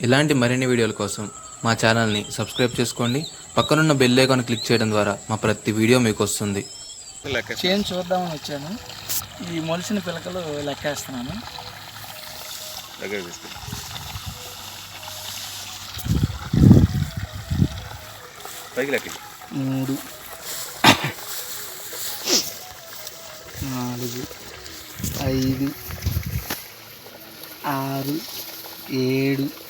ఇలాంటి మరిన్ని వీడియోల కోసం మా ఛానల్ని సబ్స్క్రైబ్ చేసుకోండి. పక్కనున్న బెల్ ఐకాన్ క్లిక్ చేయడం ద్వారా మా ప్రతి వీడియో మీకు వస్తుంది. చేను చూద్దామని వచ్చాను. ఈ మొలిసిన పిలకలు లెక్కేస్తున్నాను. మూడు. నాలుగు. ఐదు. ఆరు. ఏడు.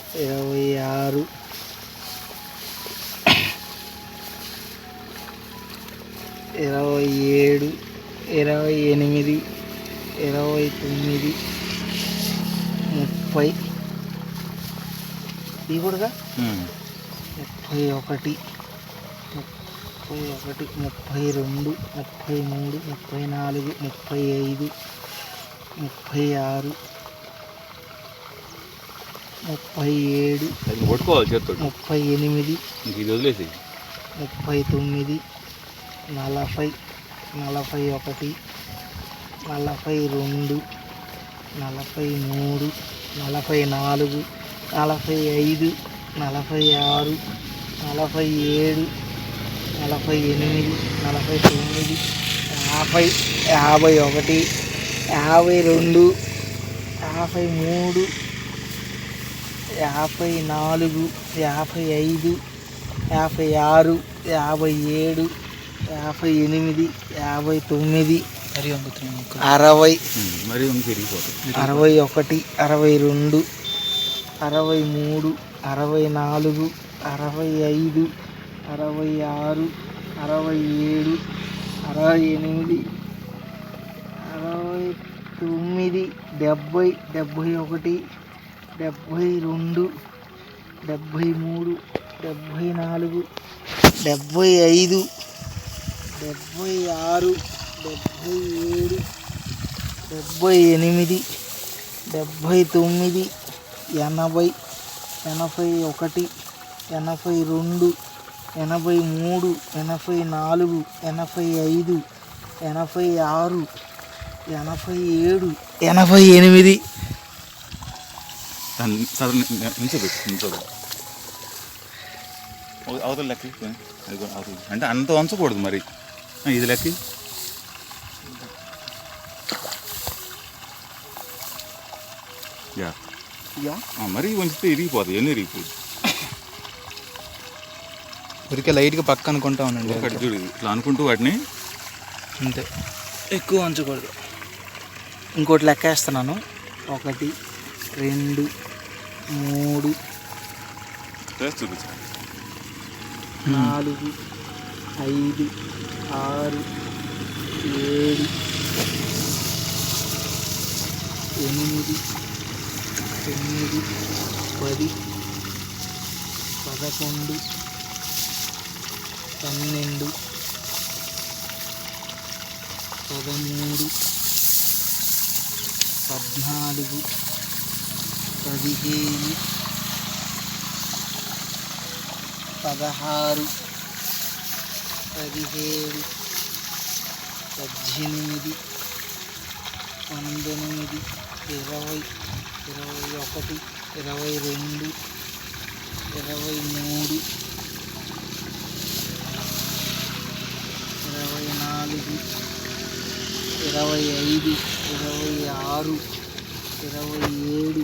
ఇరవై ఆరు. ఇరవై ఏడు ఇరవై ఎనిమిది ఇరవై తొమ్మిది ముప్పై. ఇవి కూడా ముప్పై ఒకటి ముప్పై ఒకటి ముప్పై రెండు ముప్పై మూడు ముప్పై నాలుగు ముప్పై ఐదు ముప్పై ఆరు. ముప్పై ఏడు కొట్టుకోవాలి చేత్తో. ముప్పై ఎనిమిది ఇది వదిలేసి ముప్పై తొమ్మిది నలభై నలభై ఒకటి నలభై రెండు నలభై మూడు నలభై నాలుగు నలభై ఐదు నలభై ఆరు నలభై ఏడు నలభై ఎనిమిది నలభై తొమ్మిది యాభై యాభై ఒకటి యాభై రెండు యాభై మూడు యాభై నాలుగు యాభై ఐదు యాభై ఆరు యాభై ఏడు యాభై ఎనిమిది యాభై తొమ్మిది అరవై. మరి ఉంది తిరిగిపోతుంది అరవై ఒకటి అరవై రెండు అరవై మూడు అరవై నాలుగు అరవై ఐదు అరవై ఆరు అరవై ఏడు అరవై ఎనిమిది అరవై తొమ్మిది డెబ్భై డెబ్భై ఒకటి డెబ్భై రెండు డెబ్భై మూడు డెబ్భై నాలుగు డెబ్భై ఐదు డెబ్భై ఆరు డెబ్భై ఏడు డెబ్భై ఎనిమిది డెబ్భై తొమ్మిది ఎనభై ఎనభై ఒకటి ఎనభై రెండు ఎనభై మూడు ఎనభై నాలుగు ఎనభై ఐదు ఎనభై ఆరు ఎనభై ఏడు ఎనభై ఎనిమిది. దాన్ని అవ- అవతల లెక్క అది కూడా అవతల అంటే అంత వంచకూడదు మరి. ఇది లెక్క. యా. మరీ వంచితే ఇరిగిపోతుంది ఎన్ని ఇరిగిపోతుంది ఊరికే లైట్గా పక్క అనుకుంటా ఉండండి. ఒకటి చూడు. ఇట్లా అనుకుంటూ వాటిని. అంతే. ఎక్కువ ఉంచకూడదు ఇంకోటి లెక్కేస్తున్నాను. ఒకటి రెండు మూడు. నాలుగు ఐదు ఆరు ఏడు ఎనిమిది తొమ్మిది పది పదకొండు పన్నెండు పదమూడు పద్నాలుగు పదిహేను పదహారు పదిహేడు పద్దెనిమిది పంతొమ్మిది ఇరవై ఇరవై ఒకటి ఇరవై రెండు ఇరవై మూడు ఇరవై నాలుగు ఇరవై ఐదు ఇరవై ఆరు ఇరవై ఏడు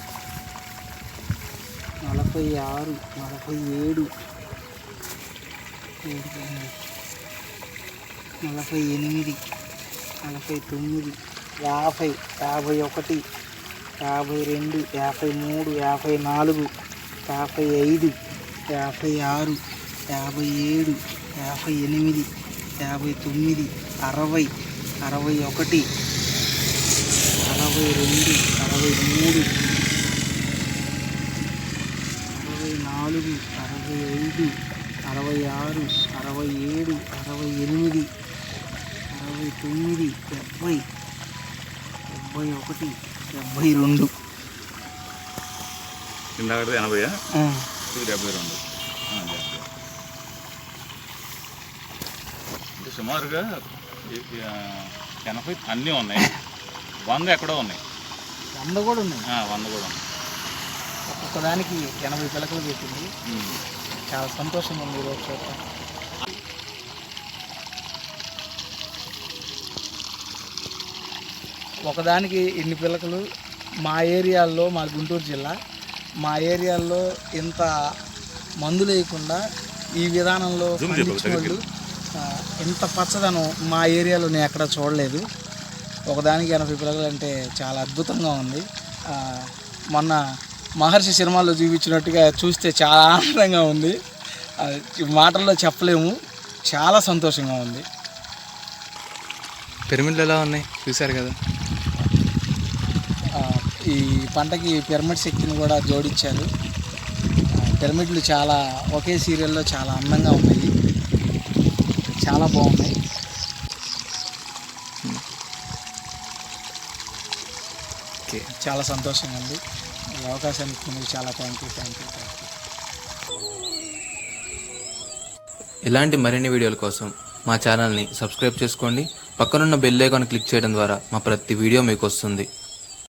నలభై ఆరు నలభై ఏడు. నలభై ఎనిమిది నలభై తొమ్మిది యాభై యాభై ఒకటి యాభై రెండు యాభై మూడు యాభై నాలుగు యాభై ఐదు యాభై ఆరు యాభై ఏడు యాభై ఎనిమిది యాభై తొమ్మిది అరవై అరవై ఒకటి అరవై రెండు అరవై మూడు. నాలుగు అరవై ఐదు అరవై ఆరు అరవై ఏడు అరవై ఎనిమిది అరవై తొమ్మిది డెబ్భై డెబ్భై ఒకటి డెబ్భై రెండు. ఇందాక ఎనభై డెబ్బై రెండు. డెబ్బై. సుమారుగా ఎనభై అన్నీ ఉన్నాయి. వంద ఎక్కడో ఉన్నాయి. వంద కూడా ఉన్నాయి. వంద కూడా ఉన్నాయి. ఒక్కొక్క దానికి ఎనభై పిలకలు పెట్టింది. చాలా సంతోషంగా ఉంది ఈరోజు చూడటం. ఒకదానికి ఇన్ని పిలకలు మా ఏరియాల్లో మా గుంటూరు జిల్లా మా ఏరియాల్లో ఇంత మందు లేకుండా ఈ విధానంలో Zoom చెప్పు, పండించిన వాళ్ళు ఆ, ఇంత పచ్చదనం మా ఏరియాలో నేను ఎక్కడ చూడలేదు. ఒకదానికి ఎనభై పిలకలు అంటే చాలా అద్భుతంగా ఉంది. మొన్న మహర్షి సినిమాలో చూపించినట్టుగా చూస్తే చాలా ఆనందంగా ఉంది. మాటల్లో చెప్పలేము. చాలా సంతోషంగా ఉంది. పిరమిడ్లు ఎలా ఉన్నాయి? చూశారు కదా? ఈ పంటకి పిరమిడ్ శక్తిని కూడా జోడించారు. పిరమిడ్లు చాలా ఒకే సీరియల్లో చాలా అందంగా ఉన్నాయి. చాలా బాగున్నాయి. ఓకే. చాలా సంతోషంగా ఉంది. ఈ అవకాశానికి మీకు చాలా thank you thank you thank you ఇలాంటి మరిన్ని వీడియోల కోసం మా ఛానల్ని సబ్స్క్రైబ్ చేసుకోండి. పక్కనున్న బెల్ ఐకాన్ క్లిక్ చేయడం ద్వారా మా ప్రతి వీడియో మీకు వస్తుంది.